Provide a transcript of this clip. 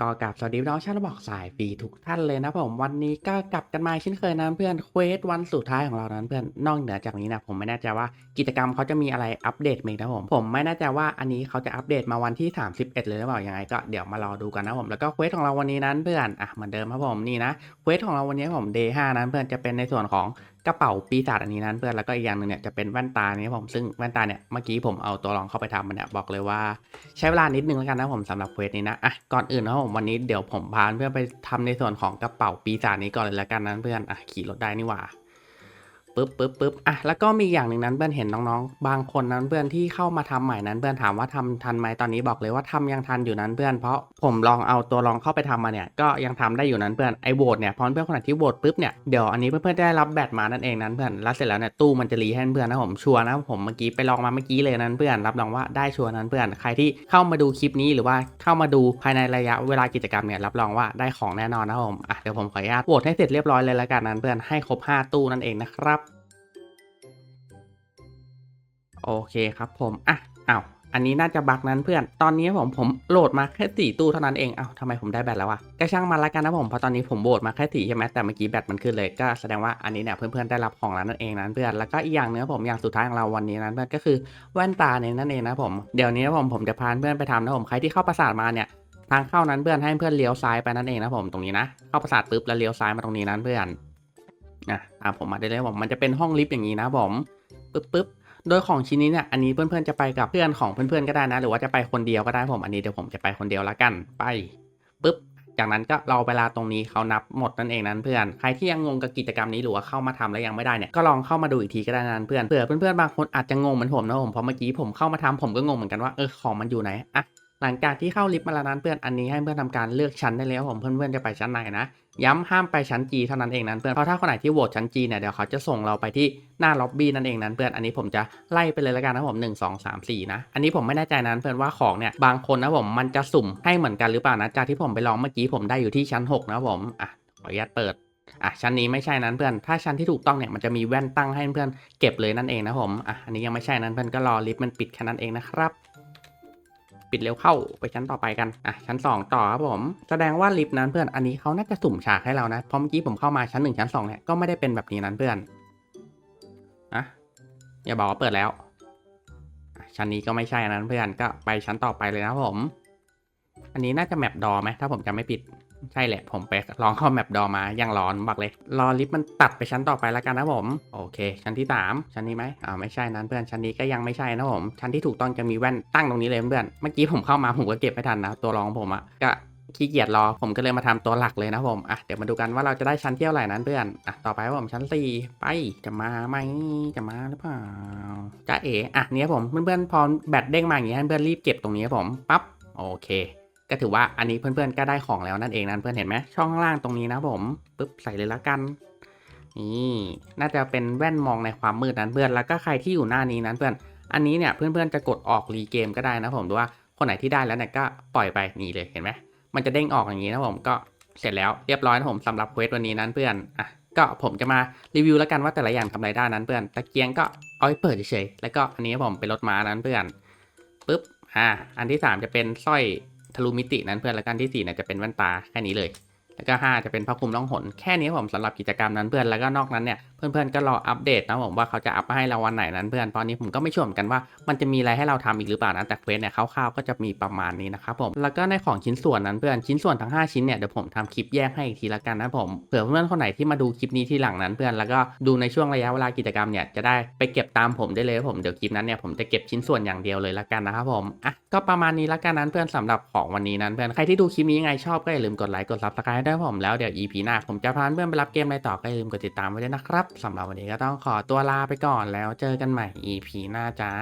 ก็กลับสวัสดีน้องชาติบอกสายฟรีทุกท่านเลยนะผมวันนี้ก็กลับกันมาเช่นเคยนะเพื่อนเควสวันสุดท้ายของเรานั้นเพื่อนนอกเหนือจากนี้นะผมไม่แน่ใจว่ากิจกรรมเขาจะมีอะไรอัปเดตไหมนะผมผมไม่แน่ใจว่าอันนี้เขาจะอัปเดตมาวันที่ 31 เลยหรือเปล่ายังไงก็เดี๋ยวมารอดูกันนะผมแล้วก็เควสของเราวันนี้นั้นเพื่อนอะเหมือนเดิมครับผมนี่นะเควสของเราวันนี้ผม day 5นั้นเพื่อนจะเป็นในส่วนของ กระเป๋าปีศาจอันนี้นั้นเพื่อนแล้วก็อีกอย่างหนึ่งเนี่ยจะเป็นแว่นตานี้ผมซึ่งแว่นตาเนี่ยเมื่อกี้ผมเอาตัวลองเข้าไปทำมันเนี่ยบอกเลยว่าใช้เวลานิดนึงแล้วกันนะผมสำหรับเควสนี้นะอะก่อนอื่นนะผมวันนี้เดี๋ยวผมพาเพื่อนไปทำในส่วนของกระเป๋าปีศาจนี้ก่อนเลยแล้วกันนะเพื่อนอะขี่รถได้นี่หว่า ปึ๊บปึ๊บปึ๊บอะแล้วก็มีอย่างหนึ่งนั้นเพื่อนเห็นน้องๆ บางคนนั้นเพื่อนที่เข้ามาทำใหม่นั้นเพื่อนถามว่าทำทันไหมตอนนี้บอกเลยว่าทำยังทันอยู่นั้นเพื่อนเพราะผมลองเอาตัวลองเข้าไปทำมาเนี่ยก็ยังทำได้อยู่นั้นเพื่อนไอโหวตเนี่ยพอเพื่อนคนไหนที่โหวตปุ๊บเนี่ยเดี๋ยวอันนี้เพื่อนๆได้รับแบตมานั่นเองนั้นเพื่อนแล้วเสร็จแล้วเนี่ยตู้มันจะรีให้เพื่อนนะผมชัวร์นะผมเมื่อกี้ไปลองมาเมื่อกี้เลยนั้นเพื่อนรับรองว่าได้ชัวร์นั้นเพื่อนใครที่เข้ามาดูคลิปนี้หรือว่าเข้ามาดูภายในระยะเวลากิจกรรมเนี่ยรับรองว่าได้ของแน่นอนนะผมอะเดี๋ยวผมขออนุญาตโหวตให้เสร็จเรียบร้อยเลยแล้วกันนั้นเพื่อนให้ครบ 5 ตู้นั่นเองนะครับ โอเคครับผม อะอ้าวอันนี้น่าจะบักนั้นเพื่อน ตอนนี้ผมผมโหลดมาแค่สี่ตู้เท่านั้นเอง เอ้าทำไมผมได้แบตแล้ววะก็ช่างมันละกันนะผม เพราะตอนนี้ผมโหลดมาแค่สี่ใช่ไหมแต่เมื่อกี้แบตมันขึ้นเลย ก็แสดงว่าอันนี้เนี่ยเพื่อนๆได้รับของแล้วนั่นเองนั้นเพื่อน แล้วก็อีกอย่างเนื้อผมอย่างสุดท้ายของเราวันนี้นั้นเพื่อนก็คือแว่นตาเนี่ยนั่นเองนะผม เดี๋ยวนี้ผมผมจะพาเพื่อนไปทำนะผม ใครที่เข้าปราสาทมาเนี่ยทางเข้านั้นเพื่อนให้เพื่อนเลี้ยวซ้ายไปนั่นเองนะผมตรงนี้นะ เข้าปราสาทปุ๊บแล้วเลี้ยวซ้ายมาตรงนี้นั้นเพื่อนอะตามผมมาได้เลยผมมันจะเป็นห้องลิฟต์อย่างนี้นะผมปึ๊บปึ๊บ โดยของชิ้นนี้เนี่ยอันนี้เพื่อนๆจะไปกับเพื่อนของเพื่อนๆก็ได้นะ หรือว่าจะไปคนเดียวก็ได้ผมอันนี้เดี๋ยวผมจะไปคนเดียวละกันไปปึ๊บจากนั้นก็เรอเวลาตรงนี้เขานับหมดนั่นเองนั้นเพื่อนใครที่ยังงงกับกิจกรรมนี้หรือว่าเข้ามาทำแล้วยังไม่ได้เนี่ยก็ลองเข้ามาดูอีกทีก็ได้นะเพื่อนเผื่อเพื่อนๆบางคนอาจจะงงเหมือนผมนะผมเพราะเมื่อกี้ผมเข้ามาทำผมก็งงเหมือนกันว่าเออของมันอยู่ไหนอะหลังจากที่เข้าลิฟต์มาแล้วนั้นเพื่อนอันนี้ให้เพื่อนทำการเลือกชั้นได้แล้วผมเพื่อนๆจะไปชั้นไหนนะ ย้ำห้ามไปชั้น G เท่านั้นเองนั้นเพื่อนเพราะถ้าคนไหนที่โหวตชั้น G เนี่ยเดี๋ยวเขาจะส่งเราไปที่หน้าล็อบบี้นั่นเองนั้นเพื่อนอันนี้ผมจะไล่ไปเลยล้วกันนะผม1 2 3 4นะอันนี้ผมไม่แน่ใจนั้นเพื่อนว่าของเนี่ยบางคนนะผมมันจะสุ่มให้เหมือนกันหรือเปล่านะจากที่ผมไปลองเมื่อกี้ผมได้อยู่ที่ชั้น 6 นะผมอะขออนุญาตเปิดอะชั้นนี้ไม่ใช่นั้นเพื่อน ถ้าชั้นที่ถูกต้องเนี่ยมันจะมีแว่นตั้งให้เพื่อนเก็บเลยนั่นเองนะผมอะอันนี้ยังไม่ใช่นั้นเพื่อนก็รอลิฟต์มันปิดแค่นั้นเองนะครับ ปิดเร็วเข้าไปชั้นต่อไปกันอะชั้น 2 ต่อครับผมแสดงว่าลิฟต์นั้นเพื่อนอันนี้เขาน่าจะสุ่มฉากให้เรานะเพราะเมื่อกี้ผมเข้ามาชั้น 1 ชั้น2เนี่ยก็ไม่ได้เป็นแบบนี้นั้นเพื่อนอะอย่าบอกว่าเปิดแล้ว ชั้นนี้ก็ไม่ใช่นั้นเพื่อนก็ไปชั้นต่อไปเลยนะผม อันนี้น่าจะแมปดอไหมถ้าผมจำไม่ผิดใช่แหละ ผมไปลองเข้าแมปดอมายังร้อนบอกเลย รอลิฟต์มันตัดไปชั้นต่อไปแล้วกันนะผม โอเค ชั้นที่ 3 ชั้นนี้ไหมอ่าไม่ใช่นั้นเพื่อนชั้นนี้ก็ยังไม่ใช่นะผม ชั้นที่ถูกต้องจะมีแว่นตั้งตรงนี้เลยเพื่อนเมื่อกี้ผมเข้ามาผมก็เก็บไม่ทันนะตัวรองผมอะก็ขี้เกียจรอผมก็เลยมาทำตัวหลักเลยนะผมอะเดี๋ยวมาดูกันว่าเราจะได้ชั้นเที่ยวไหร่นั้นเพื่อนอะต่อไปผมชั้น4ไปจะมาไหมจะมาหรือเปล่าจะเอ๋อะเนี้ยผมเพื่อนๆพอแบตเด้งมาอย่างงี้เพื่อนรีบเก็บตรงนี้ผมปั๊บโอเค ก็ถือว่าอันนี้เพื่อนๆก็ได้ของแล้วนั่นเองนะเพื่อนเห็นไหมช่องล่างตรงนี้นะผมปุ๊บใส่เลยละกันนี่น่าจะเป็นแว่นมองในความมืดนั้นเพื่อนแล้วก็ใครที่อยู่หน้านี้นั้นเพื่อน อันนี้เนี่ยเพื่อนๆจะกดออกรีเกมก็ได้นะผมดูว่าคนไหนที่ได้แล้วเนี่ยก็ปล่อยไปนี่เลยเห็นไหมมันจะเด้งออกอย่างนี้นะผมก็เสร็จแล้วเรียบร้อยนะผมสำหรับเควสวันนี้นั้นเพื่อนอะก็ผมจะมารีวิวแล้วกันว่าแต่ละอย่างทำอะไรได้นั้นเพื่อนตะเกียงก็เอาไว้เปิดเฉยๆแล้วก็อันนี้ผมเป็นรถม้านั้นเพื่อนปุ๊บอ่าอันที่สามจะเป็นสร้อย ทะลุมิตินั้นเพื่อนแล้วกันที่4เนี่ยจะเป็นแว่นตาแค่นี้เลย แล้วก็ 5 จะเป็นผ้าคลุมล่องหน แค่นี้ผมสำหรับกิจกรรมนั้นเพื่อนแล้วก็นอกนั้นเนี่ยเพื่อนๆก็รออัปเดตนะผมว่าเขาจะอัปให้เราวันไหนนั้นเพื่อนตอนนี้ผมก็ไม่ชัวร์เหมือนกันว่ามันจะมีอะไรให้เราทำอีกหรือเปล่านะแต่เควสเนี่ยคร่าวๆก็จะมีประมาณนี้นะครับผมแล้วก็ในของชิ้นส่วนนั้นเพื่อนชิ้นส่วนทั้ง 5 ชิ้นเนี่ยเดี๋ยวผมทำคลิปแยกให้อีกทีละกันนะผมเผื่อเพื่อนๆคนไหนที่มาดูคลิปนี้ทีหลังนั้นเพื่อนแล้วก็ดูในช่วงระยะเวลากิจกรรมเนี่ยจะได้ไปเก็บตามผมได้เลยผมเดี๋ยวคลิปนั้นเนี่ยผมจะเก็บชิ้นส่วนอย่างเดียวเลยละกันนะครับผมอะก็ประมาณนี้ละกันนั้นเพื่อนสำหรับของวันนี้นั้นเพื่อนใครที่ดูคลิปนี้ยังไงชอบก็อย่าลืมกดไลค์กดซับสไครต์ด้ผมแล้วเดี๋ยว EP หน้าผมจะพาเพื่อนไปรับเกมอะไรต่อก็อย่าลืมกดติดตามไว้ด้วยนะครับสำหรับวันนี้ก็ต้องขอตัวลาไปก่อนแล้วเจอกันใหม่ EP หน้าจ้า